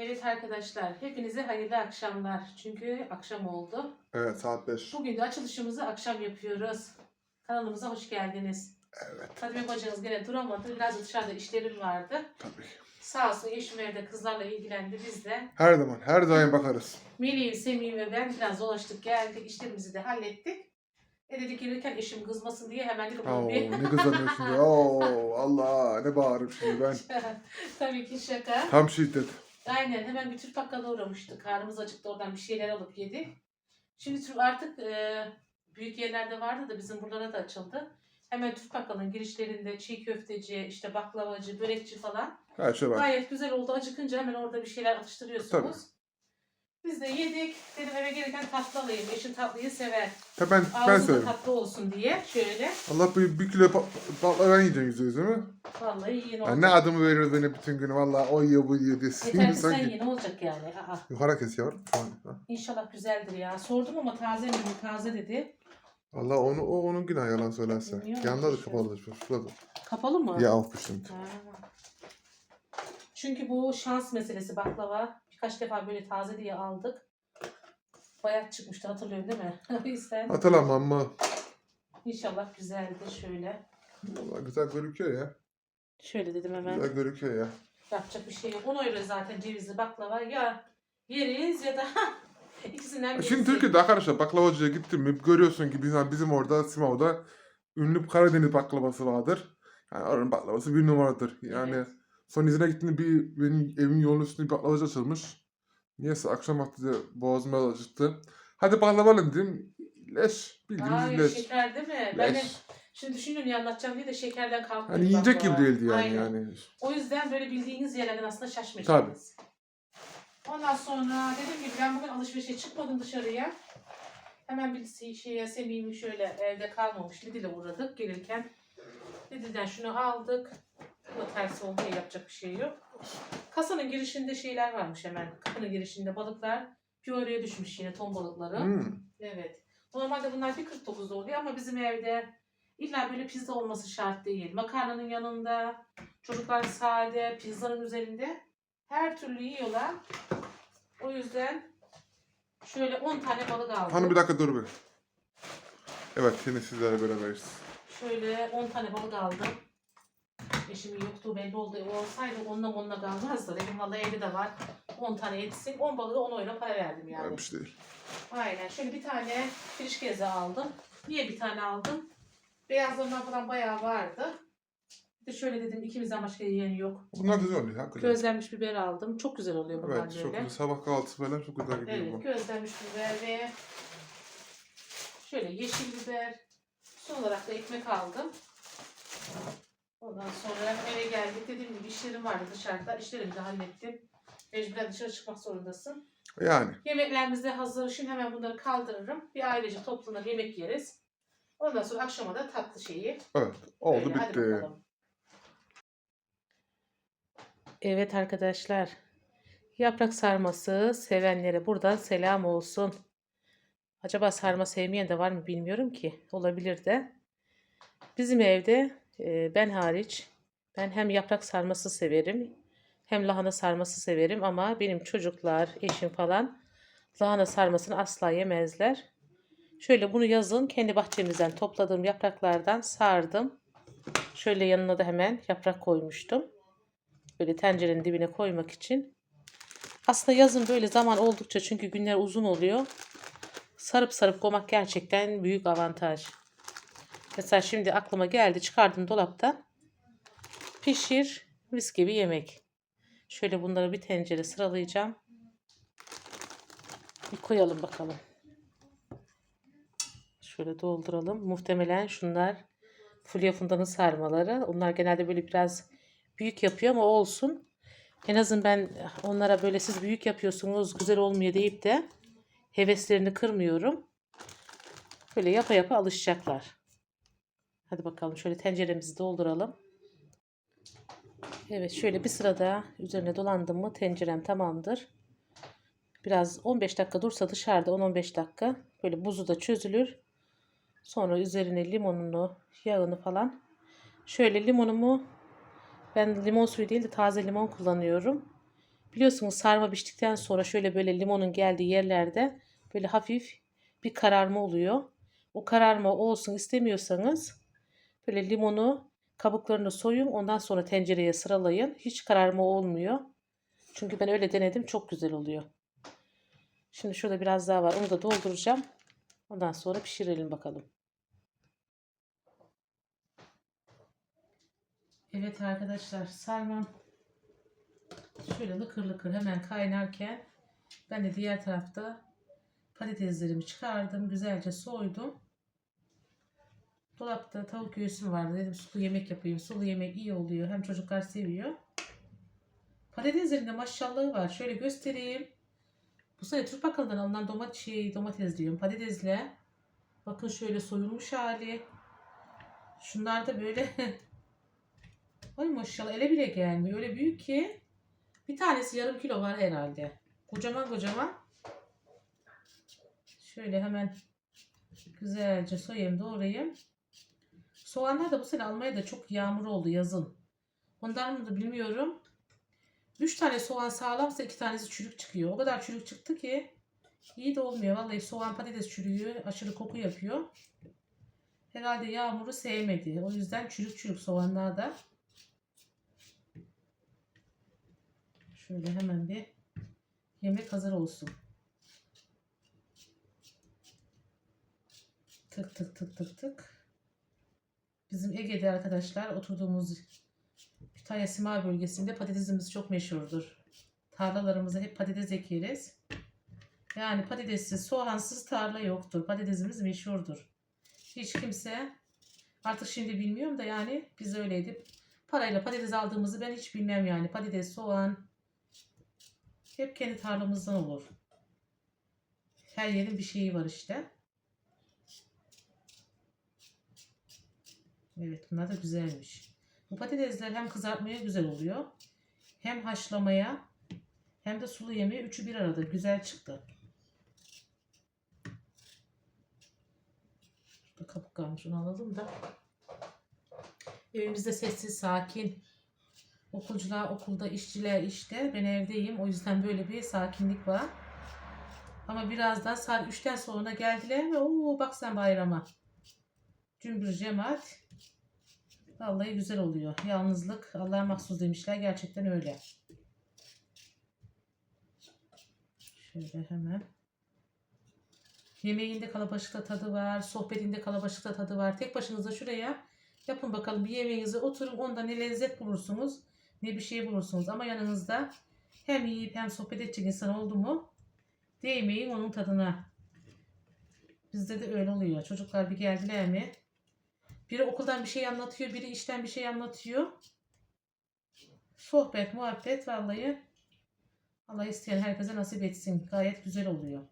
Evet arkadaşlar, hepinize hayırlı akşamlar. Çünkü akşam oldu. Evet saat 5. Bugün de açılışımızı akşam yapıyoruz. Kanalımıza hoş geldiniz. Evet Fatime bacınız gene duramadı. Biraz da dışarıda işlerim vardı. tabii. Sağ olsun eşim evde kızlarla ilgilendi biz de. Her zaman her zaman bakarız. Melih, Semih ve ben biraz dolaştık geldik. işlerimizi de hallettik. E dedik gelirken eşim kızmasın diye hemen dedik Oo, bir... ne kızanıyorsun ya. Oo, Allah ne bağırıp şimdi ben. Tabii ki şaka. Tam şiddet. Aynen hemen bir Türk bakkalına uğramıştık. Karnımız acıktı oradan bir şeyler alıp yedik. Şimdi Türk artık e, büyük yerlerde vardı da bizim buralara da açıldı. Hemen Türk bakkalının girişlerinde çiğ köfteci, işte baklavacı, börekçi falan. Her şey var. Gayet güzel oldu. Acıkınca hemen orada bir şeyler atıştırıyorsunuz. Biz de yedik. Dedim eve gelirken tatlı alayım. Eşim tatlıyı sever. Tabii ben, ben Ağzı da severim. tatlı olsun diye. Şöyle. Allah bir, bir kilo pa- patla ben yiyeceğim yüzde yüz değil mi? Vallahi yiyin Ya olacak. ne adımı veriyor beni bütün gün valla o yiyor bu yiyor diye. Yeter ki sen sanki. ye ne olacak yani. Aa, Yukarı kes yavrum. İnşallah güzeldir ya. Sordum ama taze mi taze dedi. Allah onu o onun günah yalan söylerse. Bilmiyorum Yanında da işte. kapalıdır. Şurada. Kapalı mı? Ya al şimdi. Ha. Çünkü bu şans meselesi baklava. Birkaç defa böyle taze diye aldık. Bayat çıkmıştı hatırlıyorsun değil mi? o yüzden Hatırlamam mı? inşallah güzeldir şöyle. Valla güzel gözüküyor ya. Şöyle dedim hemen. Güzel gözüküyor ya. Yapacak bir şey yok. 10 euro zaten cevizli baklava. Ya yeriz ya da ikisinden birisi. Şimdi Türkiye'de arkadaşlar baklavacıya gittin mi görüyorsun ki bizim, bizim orada Simav'da ünlü Karadeniz baklavası vardır. Yani oranın baklavası bir numaradır. Yani Evet. Son izine gittiğinde bir benim evimin yolunun üstünde bir baklavacı açılmış. Niyeyse akşam vakti de boğazıma acıktı. Hadi baklava dedim. Leş. Bildiğimiz Ay leş. şeker değil mi? Ben de Leş. şimdi düşünüyorum ya anlatacağım diye de şekerden kalkıyor. Hani yiyecek gibi baklava. değildi yani. Aynen. yani. O yüzden böyle bildiğiniz yerlerden aslında şaşmayacaksınız. Ondan sonra dediğim gibi ben bugün alışverişe çıkmadım dışarıya. Hemen bir şey- şeye Semih'im şöyle evde kalmamış. Lidl'e uğradık gelirken. Lidl'den şunu aldık. Bu da tersi oldu diye yapacak bir şey yok. Kasanın girişinde şeyler varmış hemen. Kapının girişinde balıklar. Bir oraya düşmüş yine ton balıkları. Hmm. Evet. Normalde bunlar bir 49 oluyor ama bizim evde illa böyle pizza olması şart değil. Makarnanın yanında, çocuklar sade, pizzanın üzerinde her türlü yiyorlar. O yüzden şöyle 10 tane balık aldım. Hanım bir dakika dur bir. Evet şimdi sizlerle beraberiz. Şöyle 10 tane balık aldım. Eşimin yoktuğu belli oldu. O olsaydı onunla onunla kalmazdı. Dedim vallahi evde de var. 10 tane etsin. 10 balığı 10 oyuna para verdim yani. Şey değil. Aynen. Şöyle bir tane frişkeze aldım. Niye bir tane aldım? Beyazlarından falan bayağı vardı. Bir de şöyle dedim ikimizden başka yiyen yok. Bunlar güzel oluyor hakikaten. Közlenmiş biber aldım. Çok güzel oluyor bunlar Evet çok böyle. güzel. Sabah kahvaltısı falan çok güzel gidiyor Evet, bu. közlenmiş biber ve şöyle yeşil biber. Son olarak da ekmek aldım. Ondan sonra eve geldik. Dediğim gibi işlerim vardı dışarıda. İşlerimi de hallettim. Mecburen dışarı çıkmak zorundasın. Yani. Yemeklerimiz de hazır. Şimdi hemen bunları kaldırırım. Bir ailece toplanır yemek yeriz. Ondan sonra akşama da tatlı şeyi. Evet. Oldu Öyle, hadi bitti. bakalım. Evet arkadaşlar. Yaprak sarması sevenlere buradan selam olsun. Acaba sarma sevmeyen de var mı bilmiyorum ki. Olabilir de. Bizim evde e, ben hariç ben hem yaprak sarması severim hem lahana sarması severim ama benim çocuklar, eşim falan lahana sarmasını asla yemezler. Şöyle bunu yazın kendi bahçemizden topladığım yapraklardan sardım. Şöyle yanına da hemen yaprak koymuştum. Böyle tencerenin dibine koymak için. Aslında yazın böyle zaman oldukça çünkü günler uzun oluyor. Sarıp sarıp koymak gerçekten büyük avantaj. Mesela şimdi aklıma geldi çıkardım dolaptan. Pişir mis gibi yemek. Şöyle bunları bir tencere sıralayacağım. Bir koyalım bakalım. Şöyle dolduralım. Muhtemelen şunlar fulya fundanın sarmaları. Onlar genelde böyle biraz büyük yapıyor ama olsun. En azından ben onlara böyle siz büyük yapıyorsunuz güzel olmuyor deyip de heveslerini kırmıyorum. Böyle yapa yapa alışacaklar. Hadi bakalım şöyle tenceremizi dolduralım. Evet şöyle bir sırada üzerine dolandım mı tencerem tamamdır. Biraz 15 dakika dursa dışarıda 10-15 dakika böyle buzu da çözülür. Sonra üzerine limonunu, yağını falan. Şöyle limonumu ben limon suyu değil de taze limon kullanıyorum. Biliyorsunuz sarma piştikten sonra şöyle böyle limonun geldiği yerlerde böyle hafif bir kararma oluyor. O kararma olsun istemiyorsanız böyle limonu kabuklarını soyun ondan sonra tencereye sıralayın. Hiç kararma olmuyor. Çünkü ben öyle denedim çok güzel oluyor. Şimdi şurada biraz daha var onu da dolduracağım. Ondan sonra pişirelim bakalım. Evet arkadaşlar sarmam şöyle lıkır lıkır hemen kaynarken ben de diğer tarafta patateslerimi çıkardım. Güzelce soydum. Dolapta tavuk göğsüm vardı. Dedim sulu yemek yapayım. Sulu yemek iyi oluyor. Hem çocuklar seviyor. Patateslerinde maşallahı var. Şöyle göstereyim. Bu sene Türk bakkalından alınan domates, şey, domates diyorum. Patatesle. Bakın şöyle soyulmuş hali. Şunlar da böyle Ay maşallah ele bile gelmiyor. Öyle büyük ki. Bir tanesi yarım kilo var herhalde. Kocaman kocaman. Şöyle hemen güzelce soyayım doğrayayım. Soğanlar da bu sene almaya da çok yağmur oldu yazın. Ondan mı da bilmiyorum. 3 tane soğan sağlamsa 2 tanesi çürük çıkıyor. O kadar çürük çıktı ki iyi de olmuyor. Vallahi soğan patates çürüğü aşırı koku yapıyor. Herhalde yağmuru sevmedi. O yüzden çürük çürük soğanlar da. Şöyle hemen bir yemek hazır olsun. Tık tık tık tık tık. Bizim Ege'de arkadaşlar oturduğumuz Kütahya Sima bölgesinde patatesimiz çok meşhurdur. Tarlalarımıza hep patates ekeriz. Yani patatessiz, soğansız tarla yoktur. Patatesimiz meşhurdur. Hiç kimse artık şimdi bilmiyorum da yani biz öyleydi. Parayla patates aldığımızı ben hiç bilmem yani. Patates, soğan hep kendi tarlamızdan olur. Her yerin bir şeyi var işte. Evet bunlar da güzelmiş. Bu patatesler hem kızartmaya güzel oluyor. Hem haşlamaya hem de sulu yemeğe üçü bir arada güzel çıktı. Şurada kabuk kalmış onu alalım da. Evimizde sessiz sakin. Okulcular okulda, işçiler işte. Ben evdeyim. O yüzden böyle bir sakinlik var. Ama birazdan saat 3'ten sonra geldiler ve ooo bak sen bayrama. Cümbür cemaat. Vallahi güzel oluyor. Yalnızlık Allah'a mahsus demişler. Gerçekten öyle. Şöyle hemen. Yemeğinde kalabalıkta tadı var. Sohbetinde kalabalıkta tadı var. Tek başınıza şuraya yapın bakalım bir yemeğinizi oturun. Onda ne lezzet bulursunuz ne bir şey bulursunuz. Ama yanınızda hem yiyip hem sohbet edecek insan oldu mu değmeyin onun tadına. Bizde de öyle oluyor. Çocuklar bir geldiler mi biri okuldan bir şey anlatıyor, biri işten bir şey anlatıyor. Sohbet, muhabbet vallahi Allah isteyen herkese nasip etsin. Gayet güzel oluyor.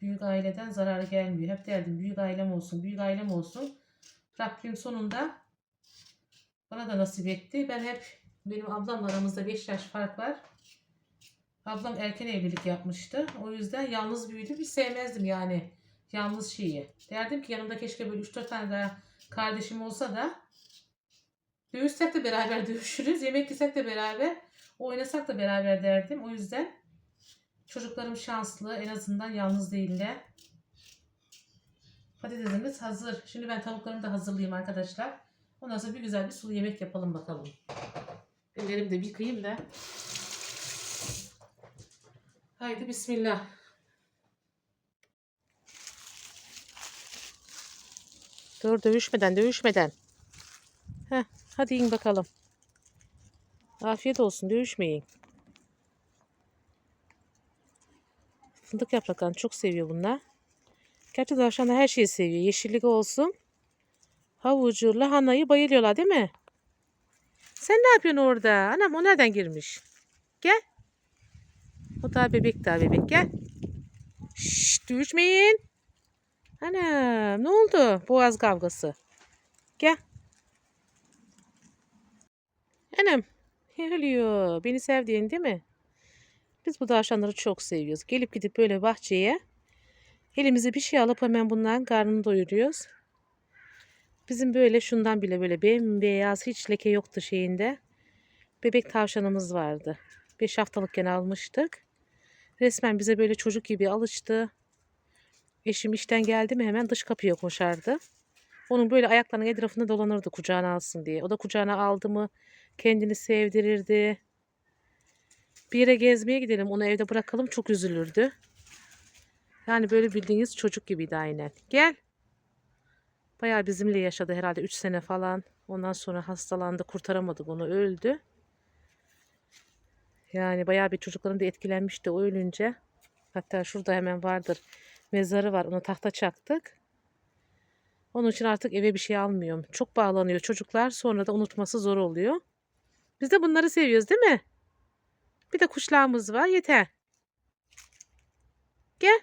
Büyük aileden zarar gelmiyor. Hep derdim büyük ailem olsun, büyük ailem olsun. Rabbim sonunda bana da nasip etti. Ben hep benim ablamla aramızda 5 yaş fark var. Ablam erken evlilik yapmıştı. O yüzden yalnız büyüdüm. Hiç sevmezdim yani yalnız şeyi. Derdim ki yanımda keşke böyle 3-4 tane daha kardeşim olsa da dövüşsek de beraber dövüşürüz. Yemek yesek de beraber, oynasak da beraber derdim. O yüzden çocuklarım şanslı. En azından yalnız değiller. Patatesimiz hazır. Şimdi ben tavuklarımı da hazırlayayım arkadaşlar. Ondan sonra bir güzel bir sulu yemek yapalım bakalım. Ellerimi de yıkayayım da. Haydi bismillah. Dur dövüşmeden dövüşmeden. Heh, hadi in bakalım. Afiyet olsun dövüşmeyin. Fındık yapraklarını çok seviyor bunlar. Gerçi tavşanlar her şeyi seviyor. Yeşillik olsun. Havucu, lahanayı bayılıyorlar değil mi? Sen ne yapıyorsun orada? Anam o nereden girmiş? Gel. O daha bebek daha bebek gel. Şşş dövüşmeyin. Anam ne oldu? Boğaz kavgası. Gel. Anam. Ne oluyor? Beni sevdiğin değil mi? Biz bu tavşanları çok seviyoruz. Gelip gidip böyle bahçeye elimize bir şey alıp hemen bunların karnını doyuruyoruz. Bizim böyle şundan bile böyle bembeyaz hiç leke yoktu şeyinde. bebek tavşanımız vardı. 5 haftalıkken almıştık. Resmen bize böyle çocuk gibi alıştı. Eşim işten geldi mi hemen dış kapıya koşardı. Onun böyle ayaklarının etrafında dolanırdı kucağına alsın diye. O da kucağına aldı mı kendini sevdirirdi. Bir yere gezmeye gidelim onu evde bırakalım çok üzülürdü. Yani böyle bildiğiniz çocuk gibiydi aynen. Gel. Bayağı bizimle yaşadı herhalde 3 sene falan. Ondan sonra hastalandı kurtaramadık onu öldü. Yani bayağı bir çocukların da etkilenmişti o ölünce. Hatta şurada hemen vardır mezarı var ona tahta çaktık. Onun için artık eve bir şey almıyorum. Çok bağlanıyor çocuklar sonra da unutması zor oluyor. Biz de bunları seviyoruz değil mi? Bir de kuşlarımız var yeter. Gel.